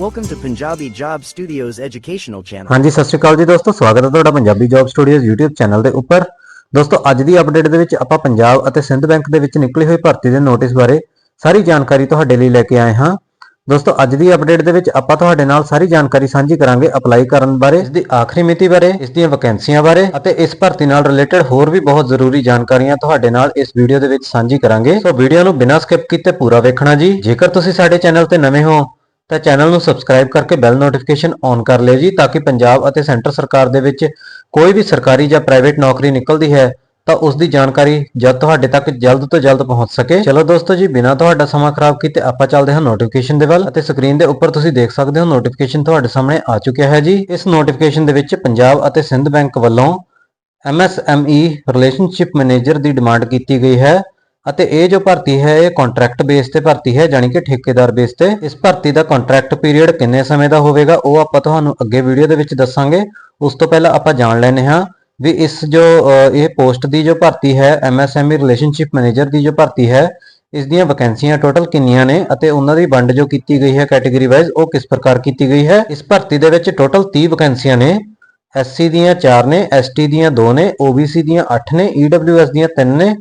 Welcome to Punjabi Job Studios educational channel. ਹਾਂਜੀ, ਸਤਿ ਸ਼੍ਰੀ ਅਕਾਲ ਜੀ ਦੋਸਤੋ, ਸਵਾਗਤ ਹੈ ਤੁਹਾਡਾ Punjabi job studios YouTube channel ਦੇ ਉੱਪਰ। ਦੋਸਤੋ, ਅੱਜ ਦੀ ਅਪਡੇਟ ਦੇ ਵਿੱਚ ਆਪਾਂ ਪੰਜਾਬ ਅਤੇ ਸਿੰਧ ਬੈਂਕ ਦੇ ਵਿੱਚ ਨਿਕਲੀ ਹੋਈ ਭਰਤੀ ਦੇ ਨੋਟਿਸ ਬਾਰੇ ਸਾਰੀ ਜਾਣਕਾਰੀ ਤੁਹਾਡੇ ਲਈ ਲੈ ਕੇ ਆਏ ਹਾਂ। ਦੋਸਤੋ, ਅੱਜ ਦੀ ਅਪਡੇਟ ਦੇ ਵਿੱਚ ਆਪਾਂ ਤੁਹਾਡੇ ਨਾਲ ਸਾਰੀ ਜਾਣਕਾਰੀ ਸਾਂਝੀ ਕਰਾਂਗੇ ਅਪਲਾਈ ਕਰਨ ਬਾਰੇ, ਇਸ ਦੀ ਆਖਰੀ ਮਿਤੀ ਬਾਰੇ, ਇਸ ਦੀਆਂ ਵੈਕੈਂਸੀਆਂ ਬਾਰੇ ਅਤੇ ਇਸ ਭਰਤੀ ਨਾਲ ਰਿਲੇਟਡ ਹੋਰ ਵੀ ਬਹੁਤ ਜ਼ਰੂਰੀ ਜਾਣਕਾਰੀਆਂ ਤੁਹਾਡੇ ਨਾਲ ਇਸ ਵੀਡੀਓ ਦੇ ਵਿੱਚ ਸਾਂਝੀ ਕਰਾਂਗੇ। ਸੋ ਵੀਡੀਓ ਨੂੰ ਬਿਨਾਂ ਸਕਿਪ ਕੀਤੇ ਪੂਰਾ ਵੇਖਣਾ ਜੀ। ਜੇਕਰ ਤੁਸੀਂ ਸਾਡੇ ਚੈਨਲ ਤੇ ਨਵੇਂ ਹੋ ਤਾਂ ਚੈਨਲ ਨੂੰ ਸਬਸਕ੍ਰਾਈਬ ਕਰਕੇ ਬੈਲ ਨੋਟੀਫਿਕੇਸ਼ਨ ਔਨ ਕਰ ਲਿਓ ਜੀ, ਤਾਂ ਕਿ ਪੰਜਾਬ ਅਤੇ ਸੈਂਟਰ ਸਰਕਾਰ ਦੇ ਵਿੱਚ ਕੋਈ ਵੀ ਸਰਕਾਰੀ ਜਾਂ ਪ੍ਰਾਈਵੇਟ ਨੌਕਰੀ ਨਿਕਲਦੀ ਹੈ, ਤਾਂ ਉਸ ਦੀ ਜਾਣਕਾਰੀ ਜਦ ਤੁਹਾਡੇ ਤੱਕ ਜਲਦ ਤੋਂ ਜਲਦ ਪਹੁੰਚ ਸਕੇ। ਚਲੋ ਦੋਸਤੋ ਜੀ, ਬਿਨਾਂ ਤੁਹਾਡਾ ਸਮਾਂ ਖਰਾਬ ਕੀਤੇ ਆਪਾਂ ਚੱਲਦੇ ਹਾਂ ਨੋਟੀਫਿਕੇਸ਼ਨ ਦੇ ਵੱਲ ਅਤੇ ਸਕਰੀਨ ਦੇ ਉੱਪਰ ਤੁਸੀਂ ਦੇਖ ਸਕਦੇ ਹੋ ਨੋਟੀਫਿਕੇਸ਼ਨ ਤੁਹਾਡੇ ਸਾਹਮਣੇ ਆ ਚੁੱਕਿਆ ਹੈ ਜੀ। ਇਸ ਨੋਟੀਫਿਕੇਸ਼ਨ ਦੇ ਵਿੱਚ ਪੰਜਾਬ ਅਤੇ ਸਿੰਧ ਬੈਂਕ ਵੱਲੋਂ MSME ਰਿਲੇਸ਼ਨਸ਼ਿਪ ਮੈਨੇਜਰ ਦੀ ਡਿਮਾਂਡ ਕੀਤੀ ਗਈ ਹੈ। ਅਤੇ ਇਹ ਜੋ ਭਰਤੀ ਹੈ, ਇਹ ਕੰਟਰੈਕਟ ਬੇਸ ਤੇ ਭਰਤੀ ਹੈ ਯਾਨੀ ਕਿ ਠੇਕੇਦਾਰ ਬੇਸ ਤੇ। ਇਸ ਭਰਤੀ ਦਾ ਕੰਟਰੈਕਟ ਪੀਰੀਅਡ ਕਿੰਨੇ ਸਮੇਂ ਦਾ ਹੋਵੇਗਾ, ਉਹ ਆਪਾਂ ਤੁਹਾਨੂੰ ਅੱਗੇ ਵੀਡੀਓ ਦੇ ਵਿੱਚ ਦੱਸਾਂਗੇ। ਉਸ ਤੋਂ ਪਹਿਲਾਂ ਆਪਾਂ ਜਾਣ ਲੈਣੇ ਹਾਂ ਵੀ ਇਸ ਜੋ ਇਹ ਪੋਸਟ ਦੀ ਜੋ ਭਰਤੀ ਹੈ MSME ਰਿਲੇਸ਼ਨਸ਼ਿਪ ਮੈਨੇਜਰ ਦੀ ਜੋ ਭਰਤੀ ਹੈ, ਇਸ ਦੀਆਂ ਵੈਕੈਂਸੀਆਂ ਟੋਟਲ ਕਿੰਨੀਆਂ ਨੇ ਅਤੇ ਉਹਨਾਂ ਦੀ ਵੰਡ ਜੋ ਕੀਤੀ ਗਈ ਹੈ ਕੈਟਾਗਰੀ ਵਾਈਜ਼ ਉਹ ਕਿਸ ਪ੍ਰਕਾਰ ਕੀਤੀ ਗਈ ਹੈ? ਇਸ ਭਰਤੀ ਦੇ ਵਿੱਚ ਟੋਟਲ 30 ਵੈਕੈਂਸੀਆਂ ਨੇ। SC ਦੀਆਂ 4 ਨੇ ST ਦੀਆਂ 2 ਨੇ OBC ਦੀਆਂ 8 ਨੇ EWS ਦੀਆਂ 3 ਨੇ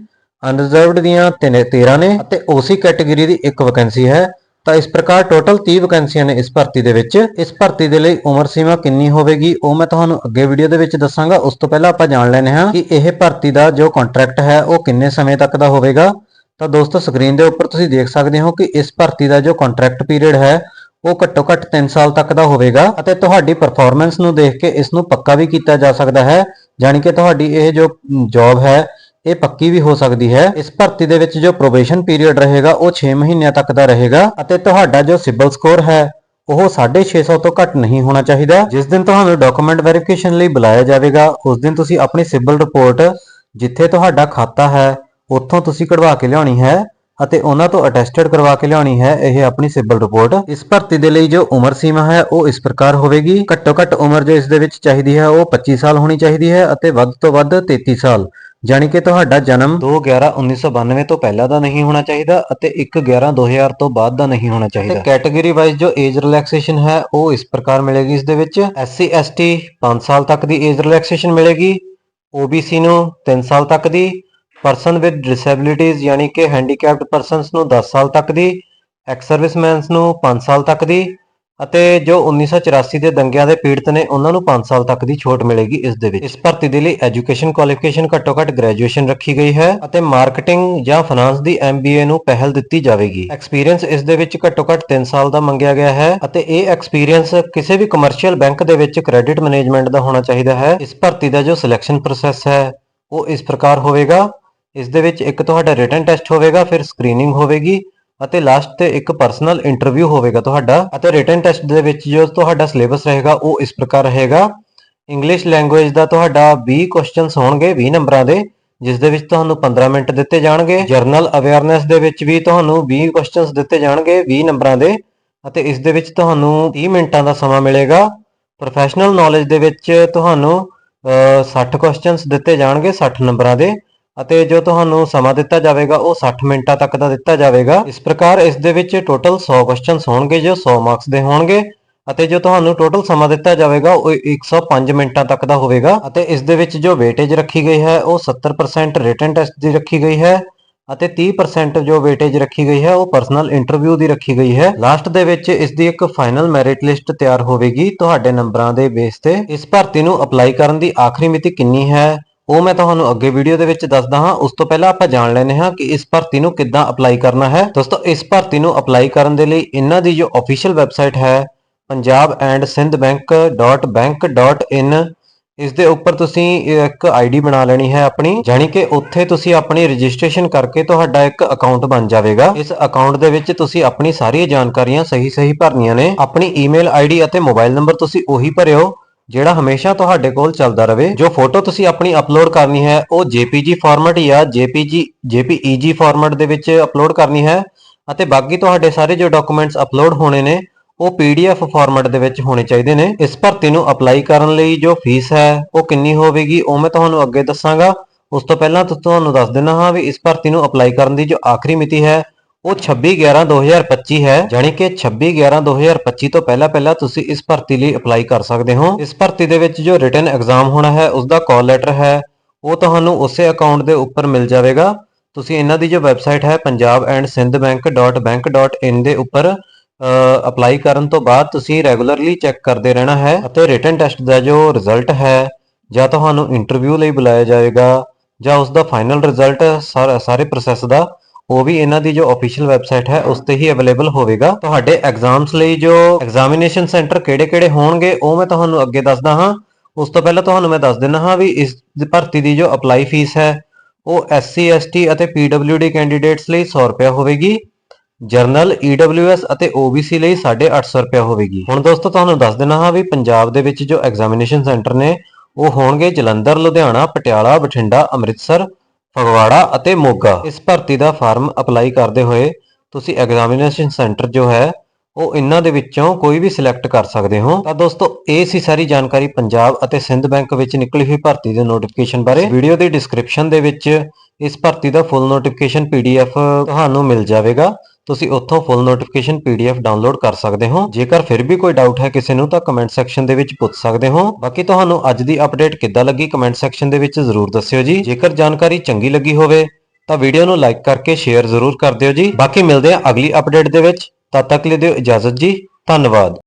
ਅਨਰਿਜ਼ਰਵਡ ਦੀਆਂ 13 ਨੇ ਅਤੇ OC ਕੈਟਾਗਰੀ ਦੀ ਇੱਕ ਵੈਕੈਂਸੀ ਹੈ। ਤਾਂ ਇਸ ਪ੍ਰਕਾਰ ਟੋਟਲ 30 ਵੈਕੈਂਸੀਆਂ ਨੇ ਇਸ ਭਰਤੀ ਦੇ ਵਿੱਚ। ਇਸ ਭਰਤੀ ਦੇ ਲਈ ਉਮਰ ਸੀਮਾ ਕਿੰਨੀ ਹੋਵੇਗੀ, ਉਹ ਮੈਂ ਤੁਹਾਨੂੰ ਅੱਗੇ ਵੀਡੀਓ ਦੇ ਵਿੱਚ ਦੱਸਾਂਗਾ। ਉਸ ਤੋਂ ਪਹਿਲਾਂ ਆਪਾਂ ਜਾਣ ਲੈਣੇ ਹਾਂ ਕਿ ਇਹ ਭਰਤੀ ਦਾ ਜੋ ਕੰਟਰੈਕਟ ਹੈ, ਉਹ ਕਿੰਨੇ ਸਮੇਂ ਤੱਕ ਦਾ ਹੋਵੇਗਾ। ਤਾਂ ਦੋਸਤੋ ਸਕਰੀਨ ਦੇ ਉੱਪਰ ਤੁਸੀਂ ਦੇਖ ਸਕਦੇ ਹੋ ਕਿ ਇਸ ਭਰਤੀ ਦਾ ਜੋ ਕੰਟਰੈਕਟ ਪੀਰੀਅਡ ਹੈ, ਉਹ ਘੱਟੋ ਘੱਟ 3 ਸਾਲ ਤੱਕ ਦਾ ਹੋਵੇਗਾ ਅਤੇ ਤੁਹਾਡੀ ਪਰਫਾਰਮੈਂਸ ਨੂੰ ਦੇਖ ਕੇ ਇਸ ਨੂੰ ਪੱਕਾ ਵੀ ਕੀਤਾ ਜਾ ਸਕਦਾ ਹੈ। ਜਾਣੀ ਕਿ ਤੁਹਾਡੀ ਇਹ ਜੋ ਜੌਬ ਹੈ ਇਹ ਪੱਕੀ ਵੀ ਹੋ ਸਕਦੀ ਹੈ। ਇਸ ਭਰਤੀ ਦੇ ਵਿੱਚ ਜੋ ਪ੍ਰੋਬੇਸ਼ਨ ਪੀਰੀਅਡ ਰਹੇਗਾ, ਉਹ 6 ਮਹੀਨਿਆਂ ਤੱਕ ਦਾ ਰਹੇਗਾ ਅਤੇ ਤੁਹਾਡਾ ਜੋ ਸਿਬਲ ਸਕੋਰ ਹੈ, ਉਹ 650 ਤੋਂ ਘੱਟ ਨਹੀਂ ਹੋਣਾ ਚਾਹੀਦਾ। ਜਿਸ ਦਿਨ ਤੁਹਾਨੂੰ ਡਾਕੂਮੈਂਟ ਵੈਰੀਫਿਕੇਸ਼ਨ ਲਈ ਬੁਲਾਇਆ ਜਾਵੇਗਾ, ਉਸ ਦਿਨ ਤੁਸੀਂ ਆਪਣੀ ਸਿਬਲ ਰਿਪੋਰਟ ਜਿੱਥੇ ਤੁਹਾਡਾ ਖਾਤਾ ਹੈ, ਉੱਥੋਂ ਤੁਸੀਂ ਕਢਵਾ ਕੇ ਲਿਆਉਣੀ ਹੈ ਅਤੇ ਉਹਨਾਂ ਤੋਂ ਅਟੈਸਟਡ ਕਰਵਾ ਕੇ ਲਿਆਉਣੀ ਹੈ, ਇਹ ਆਪਣੀ ਸਿਬਲ ਰਿਪੋਰਟ ਇਸ ਭਰਤੀ ਦੇ ਲਈ ਜੋ ਉਮਰ ਸੀਮਾ ਹੈ, ਉਹ ਇਸ ਪ੍ਰਕਾਰ ਹੋਵੇਗੀ। ਘੱਟੋ ਘੱਟ ਉਮਰ ਜੋ ਇਸ ਦੇ ਵਿੱਚ ਚਾਹੀਦੀ ਹੈ, ਉਹ 25 ਸਾਲ ਹੋਣੀ ਚਾਹੀਦੀ ਹੈ ਅਤੇ ਵੱਧ ਤੋਂ ਵੱਧ 33 ਸਾਲ। ਜਾਣੀ ਕਿ ਤੁਹਾਡਾ ਜਨਮ 2/11/1992 ਤੋਂ ਪਹਿਲਾਂ ਦਾ ਨਹੀਂ ਹੋਣਾ ਚਾਹੀਦਾ ਅਤੇ 1/11/2000 ਤੋਂ ਬਾਅਦ ਦਾ ਨਹੀਂ ਹੋਣਾ ਚਾਹੀਦਾ। ਕੈਟਾਗਰੀ ਵਾਈਜ਼ ਜੋ ਏਜ ਰਿਲੈਕਸੇਸ਼ਨ ਹੈ ਉਹ ਇਸ ਪ੍ਰਕਾਰ ਮਿਲੇਗੀ ਇਸ ਦੇ ਵਿੱਚ। SC ST 5 ਸਾਲ ਤੱਕ ਦੀ ਏਜ ਰਿਲੈਕਸੇਸ਼ਨ ਮਿਲੇਗੀ OBC ਨੂੰ 3 ਸਾਲ ਤੱਕ ਦੀ ਪਰਸਨ ਵਿਦ ਡਿਸੇਬਿਲਿਟੀਜ਼ ਯਾਨੀ ਕਿ ਹੈਂਡੀਕੈਪਡ ਪਰਸਨਸ ਨੂੰ 10 ਸਾਲ ਤੱਕ ਦੀ ਐਕਸ ਸਰਵਿਸਮੈਨਸ ਨੂੰ 5 ਸਾਲ ਤੱਕ ਦੀ ਅਤੇ ਜੋ 1984 ਦੇ ਦੰਗਿਆਂ ਦੇ ਪੀੜਤ ਨੇ, ਉਹਨਾਂ ਨੂੰ 5 ਸਾਲ ਤੱਕ ਦੀ ਛੋਟ ਮਿਲੇਗੀ ਇਸ ਦੇ ਵਿੱਚ। ਇਸ ਭਰਤੀ ਦੇ ਲਈ ਐਜੂਕੇਸ਼ਨ ਕੁਆਲੀਫਿਕੇਸ਼ਨ ਘੱਟੋ ਘੱਟ ਗ੍ਰੈਜੂਏਸ਼ਨ ਰੱਖੀ ਗਈ ਹੈ ਅਤੇ ਮਾਰਕੀਟਿੰਗ ਜਾਂ ਫਾਈਨਾਂਸ ਦੀ MBA ਨੂੰ ਪਹਿਲ ਦਿੱਤੀ ਜਾਵੇਗੀ। ਐਕਸਪੀਰੀਅੰਸ ਇਸ ਦੇ ਵਿੱਚ ਘੱਟੋ ਘੱਟ 3 ਸਾਲ ਦਾ ਮੰਗਿਆ ਗਿਆ ਹੈ ਅਤੇ ਇਹ ਐਕਸਪੀਰੀਅੰਸ ਕਿਸੇ ਵੀ ਕਮਰਸ਼ੀਅਲ ਬੈਂਕ ਦੇ ਵਿੱਚ ਕ੍ਰੈਡਿਟ ਮੈਨੇਜਮੈਂਟ ਦਾ ਹੋਣਾ ਚਾਹੀਦਾ ਹੈ। ਇਸ ਭਰਤੀ ਦਾ ਜੋ ਸਿਲੈਕਸ਼ਨ ਪ੍ਰੋਸੈਸ ਹੈ, ਉਹ ਇਸ ਪ੍ਰਕਾਰ ਹੋਵੇਗਾ। ਇਸ ਦੇ ਵਿੱਚ ਇੱਕ ਤੁਹਾਡਾ ਰਿਟਨ ਟੈਸਟ ਹੋਵੇਗਾ, ਫਿਰ ਸਕਰੀਨਿੰਗ ਹੋਵੇਗੀ ਅਤੇ ਲਾਸਟ ਤੇ ਇੱਕ ਪਰਸਨਲ ਇੰਟਰਵਿਊ ਹੋਵੇਗਾ ਤੁਹਾਡਾ ਅਤੇ ਰਿਟਨ ਟੈਸਟ ਦੇ ਵਿੱਚ ਜੋ ਤੁਹਾਡਾ ਸਿਲੇਬਸ ਰਹੇਗਾ ਉਹ ਇਸ ਪ੍ਰਕਾਰ ਰਹੇਗਾ। ਇੰਗਲਿਸ਼ ਲੈਂਗੁਏਜ ਦਾ ਤੁਹਾਡਾ 20 ਕੁਐਸਚਨਸ ਹੋਣਗੇ 20 ਨੰਬਰਾਂ ਦੇ ਜਿਸ ਦੇ ਵਿੱਚ ਤੁਹਾਨੂੰ 15 ਮਿੰਟ ਦਿੱਤੇ ਜਾਣਗੇ। ਜਰਨਲ ਅਵੇਅਰਨੈਸ ਦੇ ਵਿੱਚ ਵੀ ਤੁਹਾਨੂੰ 20 ਕੁਐਸਚਨਸ ਦਿੱਤੇ ਜਾਣਗੇ 20 ਨੰਬਰਾਂ ਦੇ ਅਤੇ ਇਸ ਦੇ ਵਿੱਚ ਤੁਹਾਨੂੰ 30 ਮਿੰਟਾਂ ਦਾ ਸਮਾਂ ਮਿਲੇਗਾ। ਪ੍ਰੋਫੈਸ਼ਨਲ ਨੌਲੇਜ ਦੇ ਵਿੱਚ ਤੁਹਾਨੂੰ ਅਹ, 60 ਕੁਐਸਚਨਸ ਦਿੱਤੇ ਜਾਣਗੇ 60 ਨੰਬਰਾਂ ਦੇ। ਅਤੇ ਜੋ ਤੁਹਾਨੂੰ ਸਮਾਂ ਦਿੱਤਾ ਜਾਵੇਗਾ, ਉਹ 60 ਮਿੰਟਾਂ ਤੱਕ ਦਾ ਦਿੱਤਾ ਜਾਵੇਗਾ। ਇਸ ਪ੍ਰਕਾਰ ਇਸ ਦੇ ਵਿੱਚ ਟੋਟਲ 100 ਕੁਐਸਚਨਸ ਹੋਣਗੇ, ਜੋ 100 ਮਾਰਕਸ ਦੇ ਹੋਣਗੇ ਅਤੇ ਜੋ ਤੁਹਾਨੂੰ ਟੋਟਲ ਸਮਾਂ ਦਿੱਤਾ ਜਾਵੇਗਾ, ਉਹ 105 ਮਿੰਟਾਂ ਤੱਕ ਦਾ ਹੋਵੇਗਾ ਅਤੇ ਇਸ ਦੇ ਵਿੱਚ ਜੋ ਵੇਟੇਜ ਰੱਖੀ ਗਈ ਹੈ, ਉਹ 70% ਰਿਟਨ ਟੈਸਟ ਦੀ ਰੱਖੀ ਗਈ ਹੈ ਅਤੇ 30% ਜੋ ਵੇਟੇਜ ਰੱਖੀ ਗਈ ਹੈ, ਉਹ ਪਰਸਨਲ ਇੰਟਰਵਿਊ ਦੀ ਰੱਖੀ ਗਈ ਹੈ। ਲਾਸਟ ਦੇ ਵਿੱਚ ਇਸ ਦੀ ਇੱਕ ਫਾਈਨਲ ਮੈਰਿਟ ਲਿਸਟ ਤਿਆਰ ਹੋਵੇਗੀ। ਤੁਹਾਡੇ ਨੰਬਰਾਂ ਦੇ ਬੇਸ ਤੇ ਇਸ ਭਰਤੀ ਨੂੰ ਅਪਲਾਈ ਕਰਨ ਦੀ ਆਖਰੀ ਮਿਤੀ ਕਿੰਨੀ ਹੈ? ਉਹ ਮੈਂ ਤੁਹਾਨੂੰ ਅੱਗੇ ਵੀਡੀਓ ਦੇ ਵਿੱਚ ਦੱਸਦਾ ਹਾਂ। ਉਸ ਤੋਂ ਪਹਿਲਾਂ ਆਪਾਂ ਜਾਣ ਲੈਣੇ ਹਾਂ ਕਿ ਇਸ ਭਰਤੀ ਨੂੰ ਕਿੱਦਾਂ ਅਪਲਾਈ ਕਰਨਾ ਹੈ। ਦੋਸਤੋ, ਇਸ ਭਰਤੀ ਨੂੰ ਅਪਲਾਈ ਕਰਨ ਦੇ ਲਈ ਇਹਨਾਂ ਦੀ ਜੋ ਅਫੀਸ਼ੀਅਲ ਵੈਬਸਾਈਟ ਹੈ, ਪੰਜਾਬ ਐਂਡ ਸਿੰਧ ਬੈਂਕ ਇਸ ਦੇ ਉੱਪਰ ਤੁਸੀਂ ਇੱਕ ਆਈਡੀ ਬਣਾ ਲੈਣੀ ਹੈ ਆਪਣੀ। ਜਾਣੀ ਕਿ ਉੱਥੇ ਤੁਸੀਂ ਆਪਣੀ ਰਜਿਸਟ੍ਰੇਸ਼ਨ ਕਰਕੇ ਤੁਹਾਡਾ ਇੱਕ ਅਕਾਊਂਟ ਬਣ ਜਾਵੇਗਾ। ਇਸ ਅਕਾਊਂਟ ਦੇ ਵਿੱਚ ਤੁਸੀਂ ਆਪਣੀ ਸਾਰੀਆਂ ਜਾਣਕਾਰੀਆਂ ਸਹੀ ਸਹੀ ਭਰਨੀਆਂ ਨੇ। ਆਪਣੀ ਈਮੇਲ ਆਈਡੀ ਅਤੇ ਮੋਬਾਈਲ ਨੰਬਰ ਤੁਸੀਂ ਉਹੀ ਭਰਿਓ। ਜਿਹੜਾ ਹਮੇਸ਼ਾ ਤੁਹਾਡੇ ਕੋਲ ਚੱਲਦਾ ਰਹੇ ਜੋ ਫੋਟੋ ਤੁਸੀਂ ਆਪਣੀ ਅਪਲੋਡ ਕਰਨੀ ਹੈ, ਉਹ JPG ਫਾਰਮੈਟ ਜਾਂ JPG JPEG ਫਾਰਮੈਟ ਦੇ ਵਿੱਚ ਅਪਲੋਡ ਕਰਨੀ ਹੈ ਅਤੇ ਬਾਕੀ ਤੁਹਾਡੇ ਸਾਰੇ ਜੋ ਡਾਕੂਮੈਂਟਸ ਅਪਲੋਡ ਹੋਣੇ ਨੇ, ਉਹ PDF ਫਾਰਮੈਟ ਦੇ ਵਿੱਚ ਹੋਣੇ ਚਾਹੀਦੇ ਨੇ। ਇਸ ਭਰਤੀ ਨੂੰ ਅਪਲਾਈ ਕਰਨ ਲਈ ਜੋ ਫੀਸ ਹੈ, ਉਹ ਕਿੰਨੀ ਹੋਵੇਗੀ, ਉਹ ਮੈਂ ਤੁਹਾਨੂੰ ਅੱਗੇ ਦੱਸਾਂਗਾ। ਉਸ ਤੋਂ ਪਹਿਲਾਂ ਤੁਹਾਨੂੰ ਦੱਸ ਦਿੰਦਾ ਹਾਂ ਵੀ ਇਸ ਭਰਤੀ ਨੂੰ ਅਪਲਾਈ ਕਰਨ ਦੀ ਜੋ ਆਖਰੀ ਮਿਤੀ ਹੈ ਉਹ 26/11/2025 ਹੈ, ਜਾਣੀ ਕਿ 26/11/2025 ਤੋਂ ਪਹਿਲਾਂ ਪਹਿਲਾਂ ਤੁਸੀਂ ਇਸ ਭਰਤੀ ਲਈ ਅਪਲਾਈ ਕਰ ਸਕਦੇ ਹੋ। ਇਸ ਭਰਤੀ ਦੇ ਵਿੱਚ ਜੋ ਰਿਟਨ ਐਗਜ਼ਾਮ ਹੋਣਾ ਹੈ ਉਸ ਦਾ ਕਾਲ ਲੈਟਰ ਹੈ, ਉਹ ਤੁਹਾਨੂੰ ਉਸੇ ਅਕਾਊਂਟ ਦੇ ਉੱਪਰ ਮਿਲ ਜਾਵੇਗਾ। ਤੁਸੀਂ ਇਹਨਾਂ ਦੀ ਜੋ ਵੈਬਸਾਈਟ ਹੈ punjab&sindhbank.bank.in ਦੇ ਉੱਪਰ ਅਪਲਾਈ ਕਰਨ ਤੋਂ ਬਾਅਦ ਤੁਸੀਂ ਰੈਗੂਲਰਲੀ ਚੈੱਕ ਕਰਦੇ ਰਹਿਣਾ ਹੈ ਅਤੇ ਰਿਟਨ ਟੈਸਟ ਦਾ ਜੋ ਰਿਜ਼ਲਟ ਹੈ, ਜਾਂ ਤੁਹਾਨੂੰ ਇੰਟਰਵਿਊ ਲਈ ਬੁਲਾਇਆ ਜਾਏਗਾ ਜਾਂ ਉਸ ਦਾ ਫਾਈਨਲ ਰਿਜ਼ਲਟ ਸਾਰੇ ਪ੍ਰੋਸੈਸ ਦਾ ਉਹ ਵੀ ਇਹਨਾਂ ਦੀ ਜੋ ਅਫੀਸ਼ੀਅਲ ਵੈਬਸਾਈਟ ਹੈ, ਉਸ ਤੇ ਹੀ ਅਵੇਲੇਬਲ ਹੋਵੇਗਾ। ਤੁਹਾਡੇ ਐਗਜ਼ਾਮਸ ਲਈ ਜੋ ਐਗਜ਼ਾਮੀਨੇਸ਼ਨ ਸੈਂਟਰ ਕਿਹੜੇ-ਕਿਹੜੇ ਹੋਣਗੇ, ਉਹ ਮੈਂ ਤੁਹਾਨੂੰ ਅੱਗੇ ਦੱਸਦਾ ਹਾਂ। ਉਸ ਤੋਂ ਪਹਿਲਾਂ ਤੁਹਾਨੂੰ ਮੈਂ ਦੱਸ ਦਿੰਦਾ ਹਾਂ ਵੀ ਇਸ ਭਰਤੀ ਦੀ ਜੋ ਅਪਲਾਈ ਫੀਸ ਹੈ, ਉਹ SC ST ਅਤੇ PWD ਕੈਂਡੀਡੇਟਸ ਲਈ 100 ਰੁਪਏ ਹੋਵੇਗੀ। ਜਰਨਲ EWS ਅਤੇ OBC ਲਈ 850 ਰੁਪਏ ਹੋਵੇਗੀ। ਹੁਣ ਦੋਸਤੋ, ਤੁਹਾਨੂੰ ਦੱਸ ਦੇਣਾ ਹਾਂ ਵੀ ਪੰਜਾਬ ਦੇ ਵਿੱਚ ਜੋ ਐਗਜ਼ਾਮੀਨੇਸ਼ਨ ਸੈਂਟਰ ਨੇ, ਉਹ ਹੋਣਗੇ ਜਲੰਧਰ, ਲੁਧਿਆਣਾ, ਪਟਿਆਲਾ, ਬਠਿੰਡਾ, ਅੰਮ੍ਰਿਤਸਰ ਫਗਵਾੜਾ ਅਤੇ ਮੋਗਾ। ਇਸ ਭਰਤੀ ਦਾ ਫਾਰਮ ਅਪਲਾਈ ਕਰਦੇ ਹੋਏ ਤੁਸੀਂ ਐਗਜ਼ਾਮੀਨੇਸ਼ਨ ਸੈਂਟਰ ਜੋ ਹੈ, ਉਹ ਇਹਨਾਂ ਦੇ ਵਿੱਚੋਂ ਕੋਈ ਵੀ ਸਿਲੈਕਟ ਕਰ ਸਕਦੇ ਹੋ। ਤਾਂ ਦੋਸਤੋ, ਇਹ ਸੀ ਸਾਰੀ ਜਾਣਕਾਰੀ ਪੰਜਾਬ ਅਤੇ ਸਿੰਧ ਬੈਂਕ ਵਿੱਚ ਨਿਕਲੀ ਹੋਈ ਭਰਤੀ ਦੇ ਨੋਟੀਫਿਕੇਸ਼ਨ ਬਾਰੇ। ਵੀਡੀਓ ਦੀ ਡਿਸਕ੍ਰਿਪਸ਼ਨ ਦੇ ਵਿੱਚ ਇਸ ਭਰਤੀ ਦਾ ਫੁੱਲ ਨੋਟੀਫਿਕੇਸ਼ਨ ਪੀਡੀਐਫ ਤੁਹਾਨੂੰ ਮਿਲ ਜਾਵੇਗਾ। ਤੁਸੀਂ ਉੱਥੋਂ ਫੁੱਲ ਨੋਟੀਫਿਕੇਸ਼ਨ ਪੀਡੀਐਫ ਡਾਊਨਲੋਡ ਕਰ ਸਕਦੇ ਹੋ। ਜੇਕਰ ਫਿਰ ਵੀ ਕੋਈ ਡਾਊਟ ਹੈ ਕਿਸੇ ਨੂੰ, ਤਾਂ ਕਮੈਂਟ ਸੈਕਸ਼ਨ ਦੇ ਵਿੱਚ ਪੁੱਛ ਸਕਦੇ ਹੋ। ਬਾਕੀ ਤੁਹਾਨੂੰ ਅੱਜ ਦੀ ਅਪਡੇਟ ਕਿੱਦਾਂ ਲੱਗੀ ਕਮੈਂਟ ਸੈਕਸ਼ਨ ਦੇ ਵਿੱਚ ਜ਼ਰੂਰ ਦੱਸਿਓ ਜੀ। ਜੇਕਰ ਜਾਣਕਾਰੀ ਚੰਗੀ ਲੱਗੀ ਹੋਵੇ, ਤਾਂ ਵੀਡੀਓ ਨੂੰ ਲਾਈਕ ਕਰਕੇ ਸ਼ੇਅਰ ਜ਼ਰੂਰ ਕਰ ਦਿਓ ਜੀ। ਬਾਕੀ ਮਿਲਦੇ ਹਾਂ ਅਗਲੀ ਅਪਡੇਟ ਦੇ ਵਿੱਚ। ਤਦ ਤੱਕ ਲਈ ਦਿਓ ਇਜਾਜ਼ਤ ਜੀ। ਧੰਨਵਾਦ।